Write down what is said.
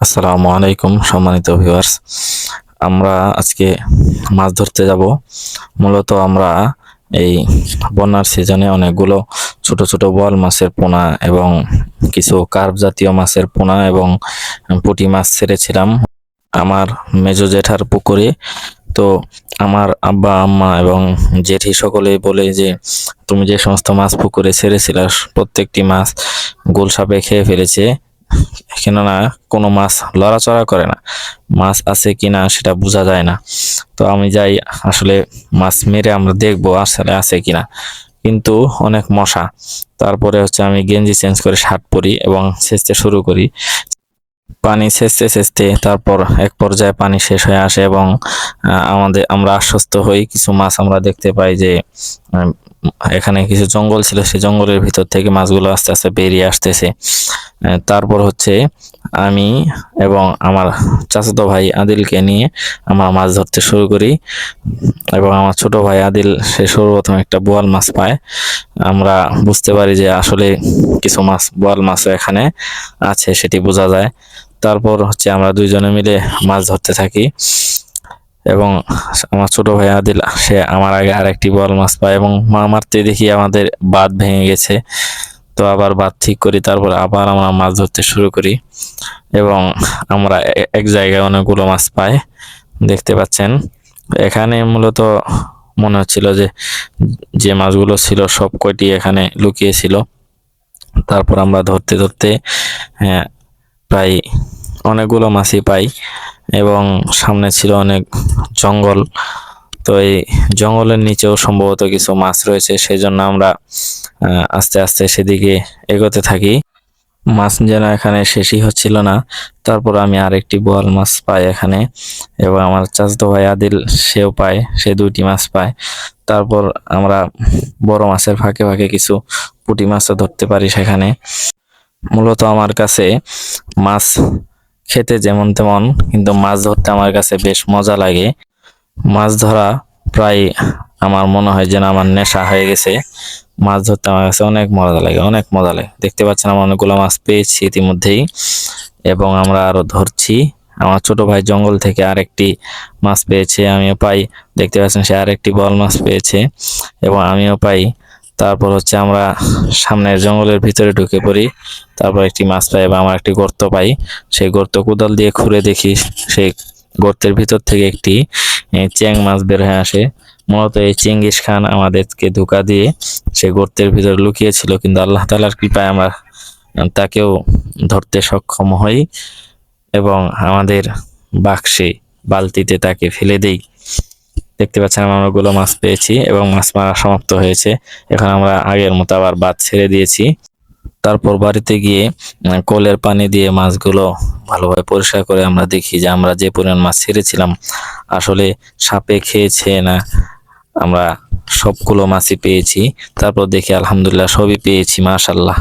আসসালামু আলাইকুম, সম্মানিত ভিউয়ার্স আমরা আজকে মাছ ধরতে যাব। মূলত আমরা এই বন্যার সিজনে অনেকগুলো ছোট ছোট বোয়াল মাছের পোনা এবং কিছু কার্প জাতীয় মাছের পোনা এবং পুঁটি মাছ ছেড়েছিলাম। আমার মেজো জেঠার পুকুরে তো আমার আব্বা, আম্মা এবং জেঠি সকলে বলে যে, তুমি যে সমস্ত মাছ পুকুরে ছেড়েছিলে, প্রত্যেকটি মাছ গোল সাপে খেয়ে ফেলেছে। কেননা কোনো মাছ লড়াচড়া করে না। মাছ আছে কিনা সেটা বোঝা যায় না। তো আমি যাই, আসলে মাছ মেরে আমরা দেখব আসলে আছে কিনা। কিন্তু অনেক মশা। তারপরে হচ্ছে আমি গেঞ্জি চেঞ্জ করে শার্ট পরি এবং সেচতে শুরু করি। পানি সেচতে সেচতে তারপর এক পর্যায়ে পানি শেষ হয়ে আসে এবং আমাদের, আমরা আশ্বস্ত হই। কিছু মাছ আমরা দেখতে পাই যে এখানে কিছু জঙ্গল ছিল, সেই জঙ্গলের ভিতর থেকে মাছগুলো আস্তে আস্তে বেরিয়ে আসতেছে। তারপর হচ্ছে আমি এবং আমার চাচাতো ভাই আদিলকে নিয়ে আমরা মাছ ধরতে শুরু করি এবং আমার ছোট ভাই আদিল, সে সর্বপ্রথম একটা বোয়াল মাছ পায়। আমরা বুঝতে পারি যে আসলে কিছু মাছ, বোয়াল মাছও এখানে আছে, সেটি বোঝা যায়। তারপর হচ্ছে আমরা দুইজনে মিলে মাছ ধরতে থাকি। এবং আমার ছোট ভাই আদিল, সে আমার আগে আরেকটি বল মাছ পায় এবং মা মারতে দেখি আমাদের বাঁধ ভেঙে গেছে। তো আবার বাদ ঠিক করি, তারপর আবার আমরা মাছ ধরতে শুরু করি এবং আমরা এক জায়গায় অনেকগুলো মাছ পাই। দেখতে পাচ্ছেন, এখানে মূলত মনে হচ্ছিল যে যে মাছগুলো ছিল সব কয়টি এখানে লুকিয়ে ছিল। তারপর আমরা ধরতে ধরতে হ্যাঁ প্রায় অনেকগুলো মাছই পাই এবং সামনে ছিল অনেক জঙ্গল। তো এই জঙ্গলের নিচেও সম্ভবত কিছু মাছ রয়েছে সেই জন্য আমরা আস্তে আস্তে সেদিকে এগোতে থাকি। মাছ যেন এখানে শেষই হচ্ছিল না। তারপর আমি আরেকটি বোয়াল মাছ পাই এখানে এবং আমার চাচাতো ভাই আদিল, সেও পায়, সে দুইটি মাছ পায়। তারপর আমরা বড় মাছের ফাঁকে ফাঁকে কিছু পুঁটি মাছও ধরতে পারি সেখানে। মূলত আমার কাছে মাছ খেতে যেমন তেমন, কিন্তু মাছ ধরতে আমার কাছে বেশ মজা লাগে। মাছ ধরা প্রায় আমার মনে হয় যেন আমার নেশা হয়ে গেছে। মাছ ধরতে আমার কাছে অনেক মজা লাগে, অনেক মজা লাগে। দেখতে পাচ্ছেন আমরা অনেকগুলো মাছ পেয়েছি ইতিমধ্যেই, এবং আমরা আরও ধরছি। আমার ছোট ভাই জঙ্গল থেকে আরেকটি মাছ পেয়েছে, আমিও পাই। দেখতে পাচ্ছেন সে আরেকটি বল মাছ পেয়েছে, এবং আমিও পাই। তারপর হচ্ছে আমরা সামনের জঙ্গলের ভিতরে ঢুকে পড়ি। তারপর একটি মাছ পাই এবং আমরা একটি গর্ত পাই। সেই গর্ত কোদাল দিয়ে খুঁড়ে দেখি সেই গর্তের ভিতর থেকে একটি চ্যাং মাছ বের হয়ে আসে। মূলত এই চেঙ্গিস খান আমাদেরকে ধোকা দিয়ে সে গর্তের ভিতর লুকিয়েছিল, কিন্তু আল্লাহ তালার কৃপায় আমরা তাকেও ধরতে সক্ষম হই এবং আমাদের বাক্সে বালতিতে তাকে ফেলে দেই। দেখতে পাচ্ছেন আমরা অনেকগুলো মাছ পেয়েছি এবং মাছ মারা সমাপ্ত হয়েছে। এখন আমরা আগের মতো আবার বাদ ছেড়ে দিয়েছি। তারপর বাড়িতে গিয়ে কলের পানি দিয়ে মাছগুলো ভালোভাবে পরিষ্কার করে আমরা দেখি যে আমরা যে পরিমাণ মাছ ছেড়েছিলাম, আসলে সাপে খেয়েছে না আমরা সবগুলো মাছই পেয়েছি। তারপর দেখি আলহামদুলিল্লাহ সবই পেয়েছি মাশাল্লাহ